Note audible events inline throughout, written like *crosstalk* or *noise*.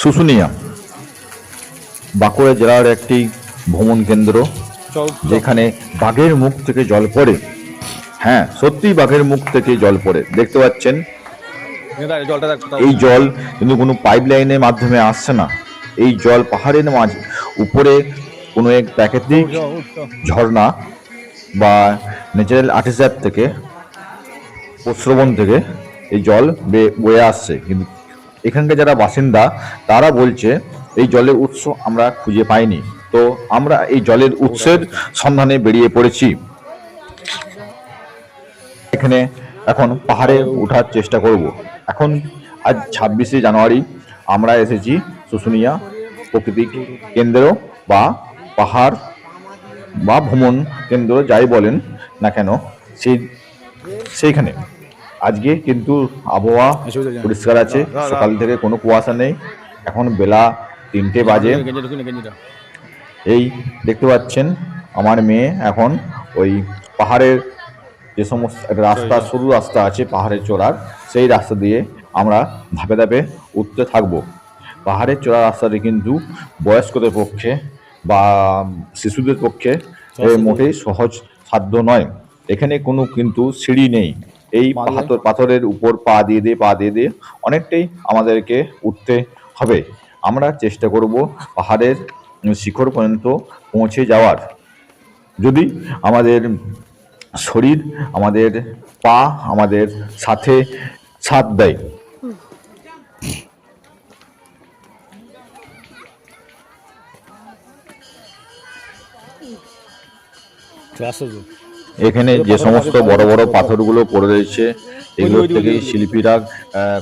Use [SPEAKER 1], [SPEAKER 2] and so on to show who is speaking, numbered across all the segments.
[SPEAKER 1] শুশুনিয়া বাঁকুড়া জেলার একটি ভ্রমণ কেন্দ্র যেখানে বাঘের মুখ থেকে জল পড়ে। হ্যাঁ সত্যি বাঘের মুখ থেকে জল পড়ে। দেখতে পাচ্ছেন? এই জল কিন্তু কোনো পাইপ লাইনের মাধ্যমে আসছে না। এই জল পাহাড়ের মাঝ উপরে কোনো এক প্রাকৃতিক ঝর্ণা বা ন্যাচারাল আর্টিসার থেকে প্রশ্রবণ থেকে এই জল বয়ে আসছে। কিন্তু এখানকার যারা বাসিন্দা, তারা বলছে, এই জলের উৎস আমরা খুঁজে পাইনি। তো আমরা এই জলের উৎসের সন্ধানে বেরিয়ে পড়েছি। এখানে এখন পাহাড়ে ওঠার চেষ্টা করব। এখন আজ ছাব্বিশে জানুয়ারি, আমরা এসেছি শুশুনিয়া প্রাকৃতিক কেন্দ্র বা পাহাড় বা ভ্রমণ কেন্দ্র, যাই বলেন না কেন, সেই, সেইখানে। আজকে কিন্তু আবহাওয়া পরিষ্কার আছে। সকাল থেকে কোনো কুয়াশা নেই। এখন বেলা তিনটে বাজে। এই দেখতে পাচ্ছেন আমার মেয়ে এখন ওই পাহাড়ের যে সমস্ত রাস্তা সরু রাস্তা আছে পাহাড়ের চড়ার সেই রাস্তা দিয়ে আমরা ধাপে ধাপে উঠতে থাকব। পাহাড়ের চড়ার রাস্তাটি কিন্তু বয়স্কদের পক্ষে বা শিশুদের পক্ষে মোটেই সহজ সাধ্য নয়। এখানে কোনো কিন্তু সিঁড়ি নেই। এই পাথর পাথরের উপর পা দিয়ে দিয়ে পা দিয়ে দিয়ে অনেকটাই আমাদেরকে উঠতে হবে। আমরা চেষ্টা করব পাহাড়ের শিখর পর্যন্ত পৌঁছে যাওয়ার। যদি আমাদের শরীর আমাদের পা আমাদের সাথে সাথ দেয়।
[SPEAKER 2] তো
[SPEAKER 1] এখানে যে সমস্ত বড় বড় পাথরগুলো পড়ে রয়েছে এগুলো থেকেই শিল্পীরা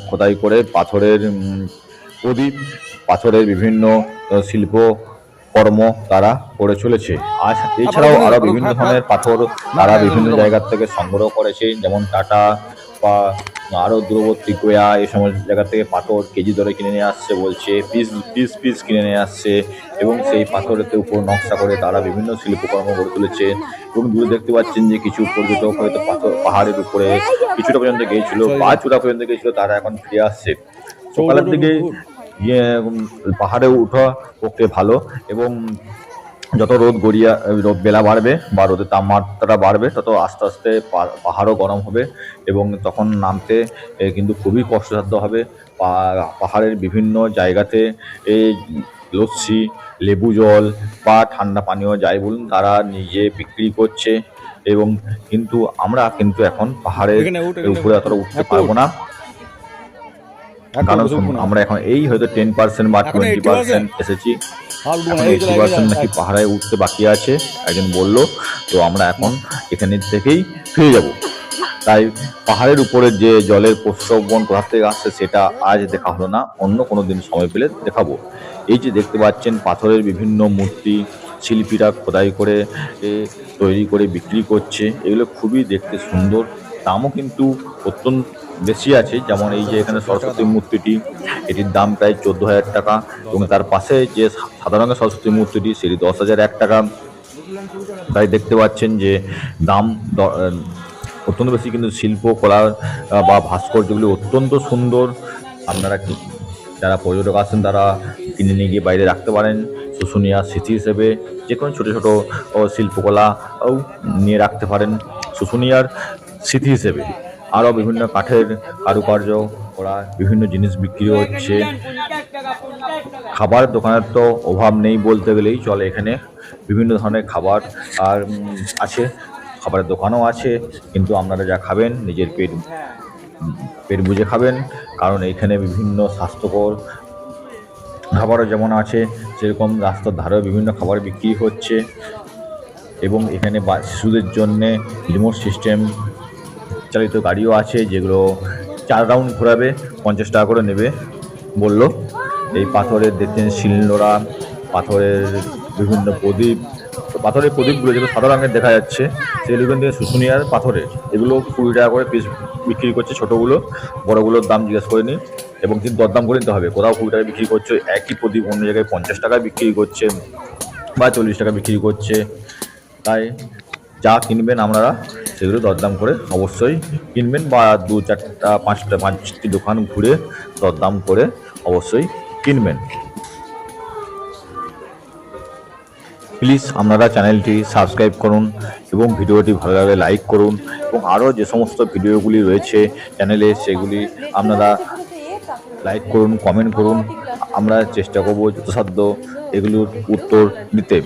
[SPEAKER 1] খোদাই করে পাথরের প্রদীপ, পাথরের বিভিন্ন শিল্প কর্ম তারা করে চলেছে। আর এছাড়াও আরও বিভিন্ন ধরনের পাথর তারা বিভিন্ন জায়গার থেকে সংগ্রহ করেছে, যেমন টাটা বা আরও দূরবর্তী গোয়া এই সমস্ত জায়গা থেকে পাথর কেজি দরে কিনে নিয়ে আসছে বলছে পিস পিস পিস কিনে নিয়ে আসছে এবং সেই পাথরের উপর নকশা করে তারা বিভিন্ন শিল্পকর্ম গড়ে তুলেছে এবং দূরে দেখতে পাচ্ছেন যে কিছু পর্যটক হয়তো পাথর পাহাড়ের উপরে কিছুটা পর্যন্ত গিয়েছিল পা চূড়া পর্যন্ত গিয়েছিল তারা এখন ফিরে আসছে। সকালের দিকে ইয়ে পাহাড়ে ওঠা পক্ষে ভালো এবং যত রোদ গড়িয়া রোদ বেলা বাড়বে বা রোদের তাপমাত্রা বাড়বে তত আস্তে আস্তে পাহাড়ও গরম হবে এবং তখন নামতে কিন্তু খুবই কষ্টসাধ্য হবে। পাহাড়ের বিভিন্ন জায়গাতে এই লস্যি লেবু জল বা ঠান্ডা পানীয় যাই বলুন তারা নিজে বিক্রি করছে এবং কিন্তু আমরা কিন্তু এখন পাহাড়ের উপরে অতটা উঠতে পারব না। কারণ আমরা এখন এই হয়তো টেন পার্সেন্ট বা টোয়েন্টি
[SPEAKER 2] 80%
[SPEAKER 1] পার্সেন্ট এসেছি। পার্সেন্ট নাকি পাহাড়ে উঠতে বাকি আছে একজন বলল তো আমরা এখন এখানে থেকেই ফিরে যাব। তাই পাহাড়ের উপরে যে জলের প্রস্রবণ কোথা থেকে আসছে সেটা আজ দেখা হলো না অন্য কোনো দিন সময় পেলে দেখাবো। এই যে দেখতে পাচ্ছেন পাথরের বিভিন্ন মূর্তি শিল্পীরা খোদাই করে তৈরি করে বিক্রি করছে। এগুলো খুবই দেখতে সুন্দর। দামও কিন্তু অত্যন্ত বেশি আছে। যেমন এই যে এখানে সরস্বতী মূর্তিটি এটির দাম প্রায় চোদ্দ হাজার টাকা এবং তার পাশে যে সা- সাদা রঙের সরস্বতী মূর্তিটি সেটি দশ হাজার এক টাকা। তাই দেখতে পাচ্ছেন যে দাম অত্যন্ত বেশি কিন্তু শিল্পকলা আহ, বা ভাস্কর্যগুলি অত্যন্ত সুন্দর। আপনারা যারা পর্যটক আসেন তারা কিনে নিয়ে গিয়ে বাইরে রাখতে পারেন। শুশুনিয়া স্মৃতি হিসেবে যে কোনো ছোটো ছোটো শিল্পকলাও নিয়ে রাখতে পারেন। শুশুনিয়ার স্মৃতি হিসেবে। আরও বিভিন্ন কাঠের কারুকার্য করা বিভিন্ন জিনিস বিক্রি হচ্ছে। খাবার দোকানের তো অভাব নেই বলতে গেলেই চলে এখানে। বিভিন্ন ধরনের খাবার, আর আছে। খাবারের দোকানও আছে, কিন্তু আপনারা যা খাবেন নিজের পেট পেট বুঝে খাবেন। কারণ এখানে বিভিন্ন স্বাস্থ্যকর খাবারও যেমন আছে, সেরকম রাস্তার ধারেও বিভিন্ন খাবার বিক্রি হচ্ছে। এবং এখানে শিশুদের জন্যে রিমোট সিস্টেম চালিত গাড়িও আছে যেগুলো চার রাউন্ড ঘোরাবে, পঞ্চাশ টাকা করে নেবে। বলল, এই পাথরের দেখছেন শিলনোড়া, পাথরের বিভিন্ন প্রদীপ পাথরের প্রদীপগুলো যেগুলো সাদা রঙের দেখা যাচ্ছে, সেগুলো কিন্তু শুশুনিয়ার পাথরের। এগুলো কুড়ি টাকা করে পিস বিক্রি করছে ছোটোগুলো, বড়গুলোর দাম জিজ্ঞেস করে নিন এবং কিন্তু দরদাম করে নিতে হবে। কোথাও কুড়ি টাকা বিক্রি করছে, একই প্রদীপ অন্য জায়গায় পঞ্চাশ টাকা বিক্রি করছে, বা চল্লিশ টাকা বিক্রি করছে। তাই যা কিনবেন আপনারা সেগুলো দরদাম করে অবশ্যই কিনবেন বা দু চারটা, পাঁচটা, পাঁচটি দোকান ঘুরে দরদাম করে অবশ্যই কিনবেন। প্লিজ আপনারা চ্যানেলটি সাবস্ক্রাইব করুন এবং ভিডিওটি ভালো লাগলে লাইক করুন এবং আরও যে সমস্ত ভিডিওগুলি রয়েছে চ্যানেলে সেগুলি আপনারা লাইক করুন, কমেন্ট করুন। আমরা চেষ্টা করব যথাসাধ্য এগুলোর উত্তর দিতে।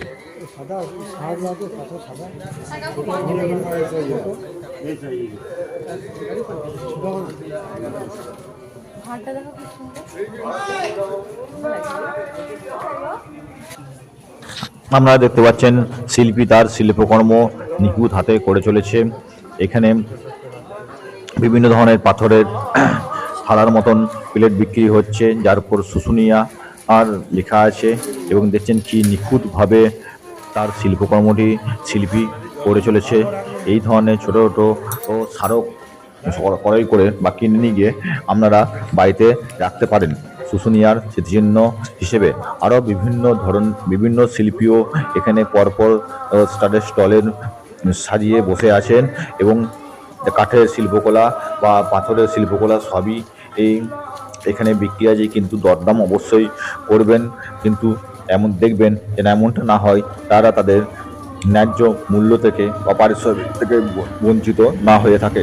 [SPEAKER 3] ঘাটটা দেখো কি সুন্দর।
[SPEAKER 1] আপনারা দেখতে পাচ্ছেন শিল্পী তার শিল্পকর্ম নিখুঁত হাতে করে চলেছে। এখানে বিভিন্ন ধরনের পাথরের *clears throat* থালার মতন প্লেট বিক্রি হচ্ছে যার উপর শুশুনিয়া আর লেখা আছে এবং দেখছেন কি নিখুঁতভাবে তার শিল্পকর্মটি শিল্পী করে চলেছে। এই ধরনের ছোট, ছোটো স্মারক ক্রয় করে বা কিনে নিয়ে গিয়ে আপনারা বাড়িতে রাখতে পারেন। শুশুনিয়ার স্মৃতিচিহ্ন হিসেবে আরও বিভিন্ন ধরন, বিভিন্ন শিল্পীও এখানে পরপর স্টাডের স্টলের সাজিয়ে বসে আছেন এবং কাঠের শিল্পকলা বা পাথরের শিল্পকলা সবই এই এখানে বিক্রি আছে। কিন্তু দরদাম অবশ্যই করবেন। কিন্তু এমন দেখবেন যেন এমনটা না হয়, তারা তাদের ন্যায্য মূল্য থেকে বা পারিশ্রমিক থেকে বঞ্চিত না হয়ে থাকে।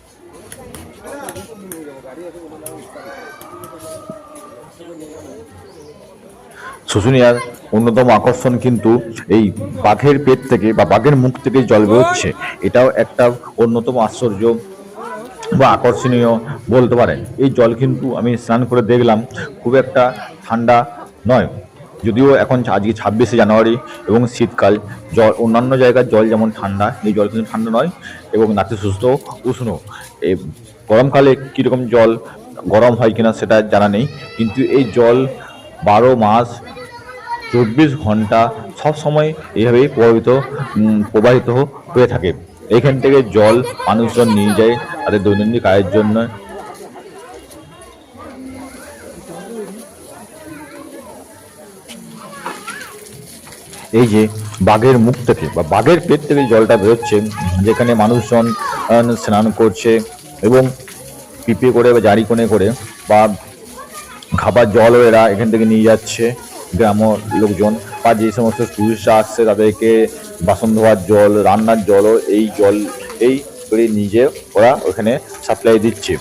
[SPEAKER 1] শুশুনিয়ার অন্যতম আকর্ষণ কিন্তু এই বাঘের পেট থেকে বা বাঘের মুখ থেকে জল বেরোচ্ছে। এটাও একটা অন্যতম আশ্চর্য বা আকর্ষণীয় বলতে পারেন। এই জল কিন্তু আমি স্নান করে দেখলাম, খুব একটা ঠান্ডা নয়। যদিও এখন আজকে ছাব্বিশে জানুয়ারি এবং শীতকাল, জল অন্যান্য জায়গার জল যেমন ঠান্ডা, এই জল কিন্তু ঠান্ডা নয় এবং নাতিশীতোষ্ণ উষ্ণ। এই গরমকালে কীরকম জল গরম হয় কিনা সেটা জানা নেই, কিন্তু এই জল বারো মাস, চব্বিশ ঘণ্টা সব সময় এইভাবেই প্রভাবিত প্রবাহিত হয়ে থাকে। এখান থেকে জল মানুষজন নিয়ে যায় তাদের দৈনন্দিন কাজের জন্য। এই যে বাঘের মুখ থেকে বা বাঘের পেট থেকে জলটা বেরোচ্ছে, যেখানে মানুষজন স্নান করছে এবং পিপে করে বা জারি কোণে করে বা খাবার জলও এরা এখান থেকে নিয়ে যাচ্ছে গ্রাম লোকজন বা যে সমস্ত টুরিস্টরা আসছে তাদেরকে বাসন ধোয়ার জল, রান্নার জলও এই জল এই করে নিজে ওরা ওখানে সাপ্লাই দিচ্ছে।